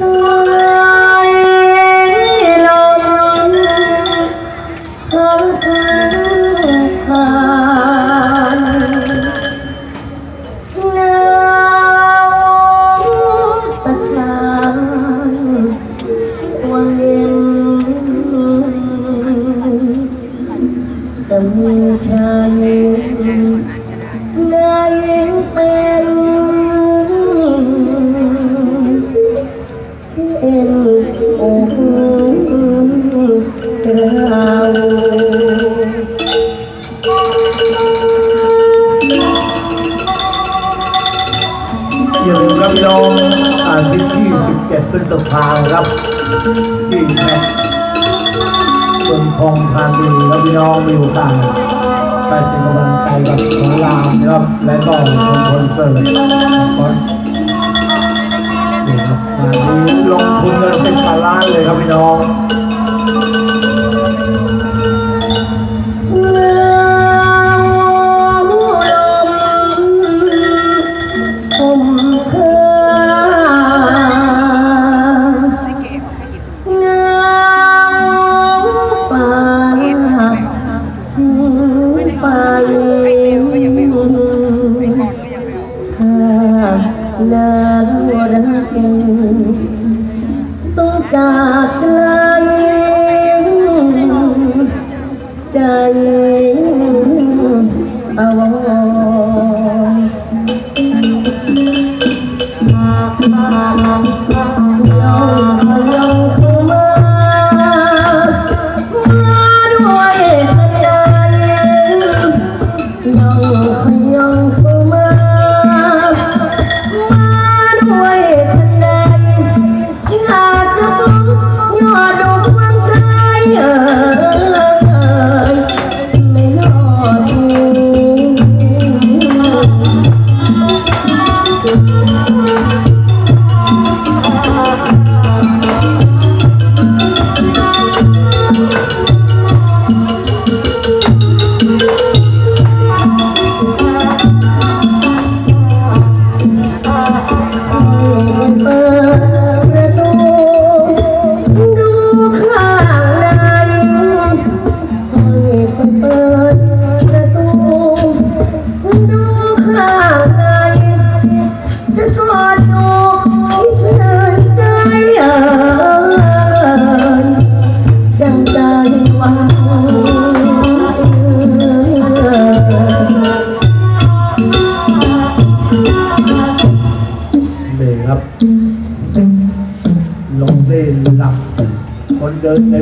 ส ครับที่แม่เมืองทองธานีแล้วพี่น้องมีโอกาสไปเป็นกำลังใจกับสงรามนะครับและก็ชมคอนเสิร์ตนะครับนี่ครับงานนี้ลงทุนกันสิบกว่าล้านเลยครับพี่น้อง ใจอาว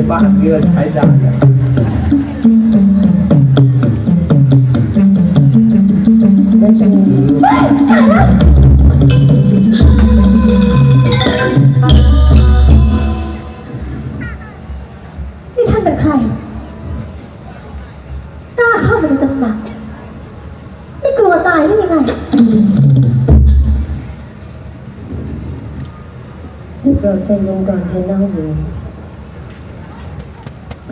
บ้านเรือใช้ได้เลยและจะมีนี่ท่านเป็นใครกล้าเข้ามาในตำหนักไม่กลัวตายหรือยังไงรีบเราใจเย็นก่อนเธอน้องหญิง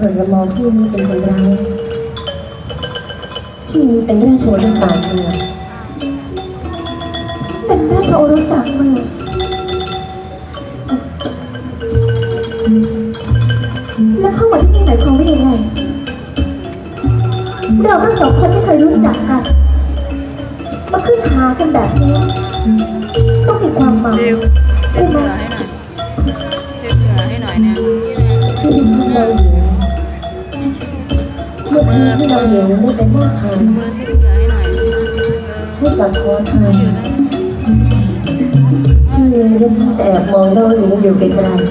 เราจะมองพี่นี้เป็นคนร้ายพี่นี้เป็นราชโอรสต่างเมืองเป็นราชโอรสต่างเมืองแล้วเข้ามาที่นี่หมายความว่ายังไงเราทั้งสองคนไม่เคยรู้จักกัน มาขึ้นหากันแบบนี้ ต้องมีความหมายเร็วใช่ไหมเช็ดเหงื่ อให้หน่อยเช็ดเหงื่อให้หน่อยนะที่ดินของเราเมื่อคืนที่เราหญิงได้ไปมอบทานมือเช็ดเหงื่อให้หน่อยเออให้กับขอทานที่ได้แต่แอบมองเราหญิงอยู่ไกลๆ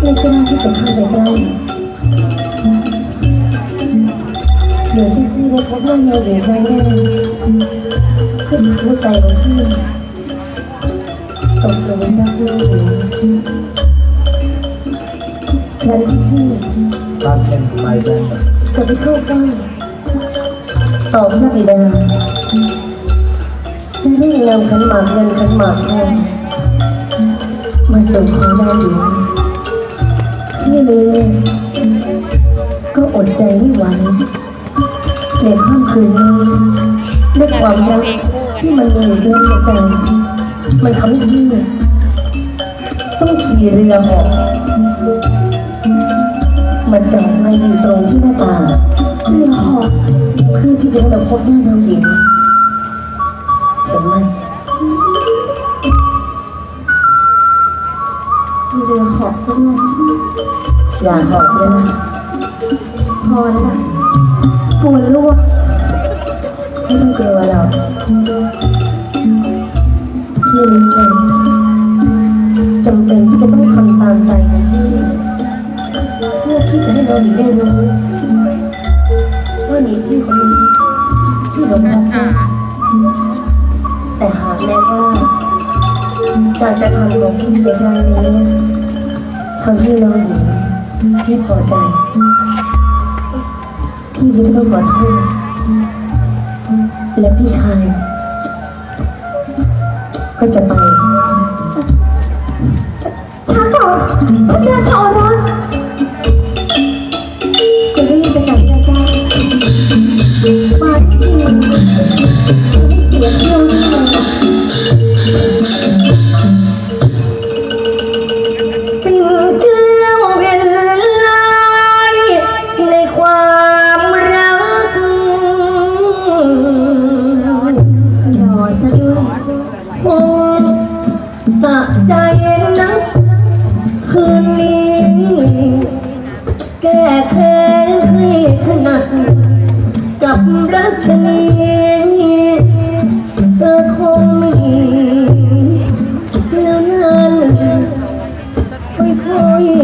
ไม่กล้าที่จะเข้าไปใกล้เดี๋ยวที่พี่ได้พบว่าเราหญิงครั้งแรกก็ทำให้ใจของพี่ตกลงรักเราหญิงครั้งที่พี่ การเล่นไปแบนจะไปเข้าเฝ้าต่อพระบิดาได้รีบนำขันหมากเงินขันหมากทองมาส่งขอดาวหญิงพี่เลยก็อดใจไม่ไหวในค่ำคืนนี้ด้วยความรักที่มันมีอยู่ด้วยใจมันทำให้พี่ต้องขี่เรือหอก มันจอดมาอยู่ตรงที่หน้าต่างเรือหอเพื่อที่จะให้เราพบหน้าน้องหญิงเห็นไหมมีเรือหอบซะด้วยอย่าหอกเลยนะพอแล้วนะกลัวลวกไม่ต้องกลัวหรอกพี่รู้เลยจำเป็นที่จะต้องทำตามใจ ที่จะให้น้องหญิงได้รู้ว่ามีพี่คนนี้ที่หลงรักเธอแต่หากแม้ว่าการกระทำของพี่ในครั้งนี้ทำให้น้องหญิงไม่พอใจ พี่ยิ่งต้องขอโทษและพี่ชาย ก็จะไปช้าก่อนพระราชา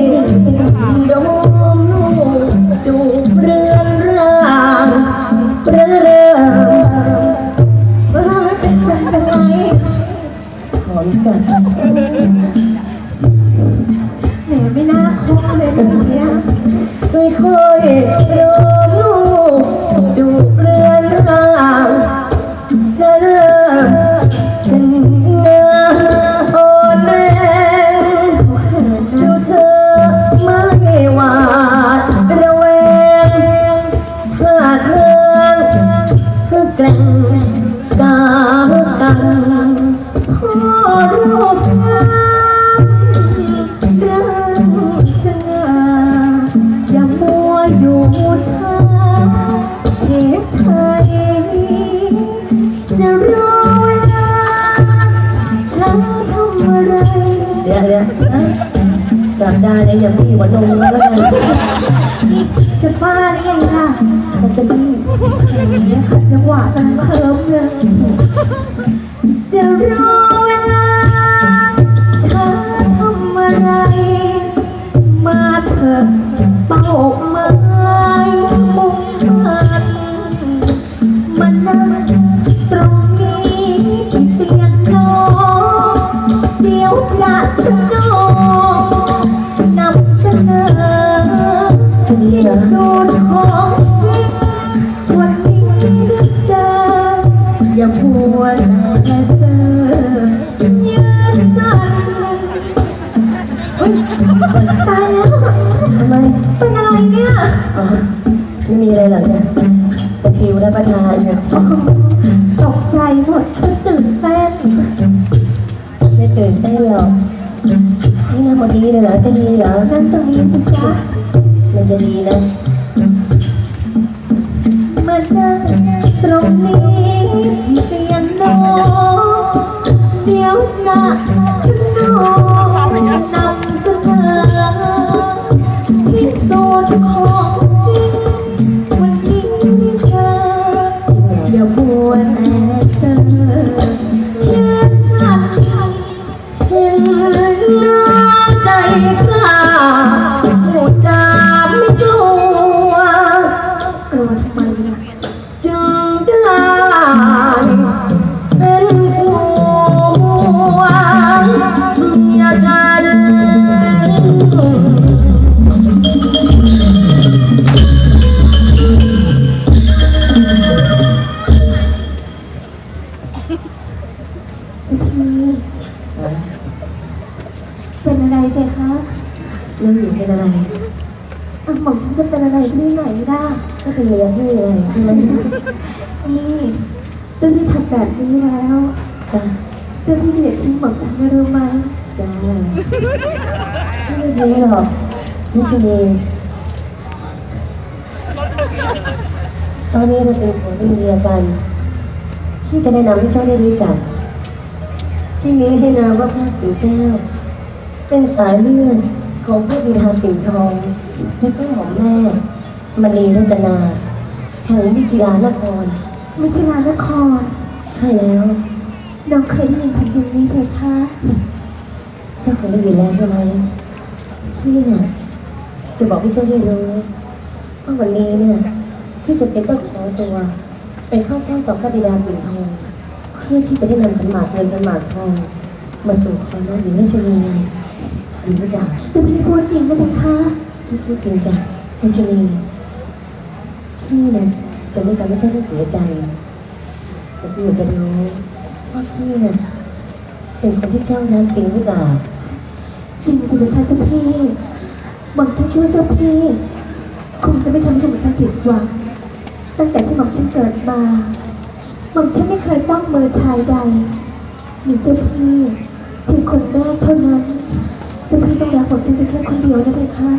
อ เฉยชัยจะรอเวลาฉันทำอะไรเดี๋ยวเดี๋ยวนะจับได้เลยอย่าพี่หัวนมแล้วกันนี่จะบ้าได้ไงล่ะมันจะพี่อย่างนี้ขัดจังหวะกันเคิมเลยจะระคริวรับประทานเนี่ยตกใจหมดตื่นเต้นไม่ตื่นเต้นหรอกนี่นะคนนี้เลยเหรอจะดีเหรอนั่นตรงนี้สิจ๊ะมันจะดีนะมานั่งตรงนี้เตียงนอนเดี๋ยวจะสนองน ไรที่ไหนได้ก็เป็นเมียพี่ไงใช่ไหมนี่เจ้าที่ทำแบบนี้แล้วจ้ะเจ้าที่เด็ดทิ้งหม่อมฉันไม่รู้ไหมจ้าไม่ทิ้งหรอกนิชลีตอนนี้เราเป็นผัวเป็นเมียกันที่จะแนะนำให้เจ้าได้รู้จักที่นี้ให้นามว่าพระปิ่นแก้ว เป็นสายเลือดของพระบิดาปิ่นทองและก็ของแม่ มณีรัตนาแห่งวิจิรานคร วิทยานคร ใช่แล้วน้องเคยได้ยินแผ่นดินนี้เพคะเจ้าคงได้ยินแล้วใช่ไหมพี่น่ะจะบอกให้เจ้าได้รู้ว่าวันนี้เนี่ยพี่จะเป็นต้องขอตัวไปเข้าเฝ้าต่อพระบิดาปิ่นทองเพื่อที่จะได้นำขันหมากเงินขันหมากทองมาสู่ขอน้องหญิงราชนีดีหรือเปล่าจะพี่พูดจริงนะเพคะพี่พูดจริงจ้ะราชนี พี่เนี่ยจะไม่ทำให้เจ้าต้องเสียใจ แต่พี่อยากจะรู้ว่าพี่เนี่ยเป็นคนที่เจ้ารักจริงหรือเปล่าจริงสิเพคะเจ้าพี่หม่อมฉันคิดว่าเจ้าพี่คงจะไม่ทำให้หม่อมฉันผิดหวังตั้งแต่ที่หม่อมฉันเกิดมาหม่อมฉันไม่เคยต้องมือชายใด มีเจ้าพี่เพียงคนแรกเท่านั้นเจ้าพี่ต้องรักหม่อมฉันเป็นแค่คนเดียวนะเพคะ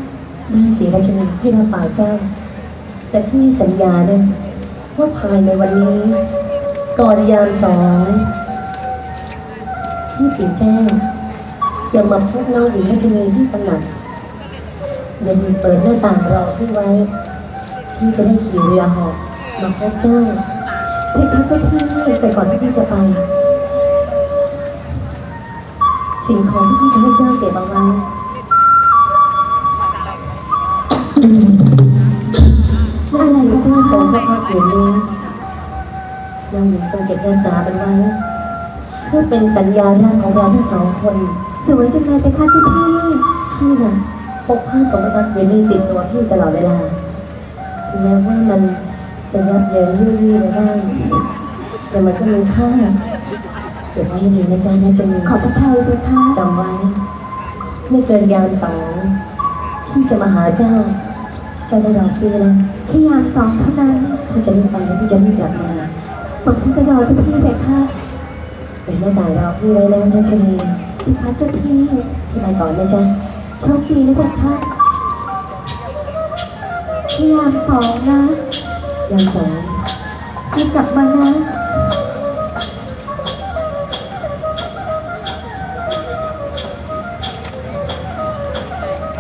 ได้สิราชนีพี่รับปากเจ้า แต่พี่สัญญาเนี่ยว่าภายในวันนี้ ก่อนยามสองพี่ปิ่นแก้วจะมาพบน้องหญิงราชนีที่ตำหนักอย่าลืมเปิดหน้าต่างรอพี่ไว้ พี่จะได้ขี่เรือหอกมาพบเจ้าเพคะเจ้าพี่แต่ก่อนที่พี่จะไป สิ่งของที่พี่จะให้เจ้าเก็บเอาไว้ อะไรก็ได้ทรงพระพักตร์เหรียญนี้น้องหญิงจงเก็บรักษามันไว้เพื่อเป็นสัญญารักของเราทั้งสองคน สวยจังเลยเพคะเจ้าพี่พี่น่ะพกผ้าสมบัติเหรียญนี้ติดตัวพี่ตลอดเวลาถึงแม้ว่ามันจะยับเยินยุ่ยยี่ไปบ้างแต่มันก็มีค่าเก็บไว้ให้ดีนะจ๊ะนะจะมีขอบพระทัยเพคะจำไว้ ไม่เกินยามสองพี่จะมาหาเจ้า เจ้าได้รอพี่นะแพยายามสองเท่านั้นพี่จะรีบไปแล้วพี่จะรีบกลับมาบอกฉันจะรอเจ้าพี่ไปค่ะเป็นแม่ตายรอพี่ไว้แล้วนะราชนีเพคะเจ้าพี่พี่ไปก่อนนะจ๊ะโชคดีนะเพคะพยายามสองนะยามสองรีบกลับมานะ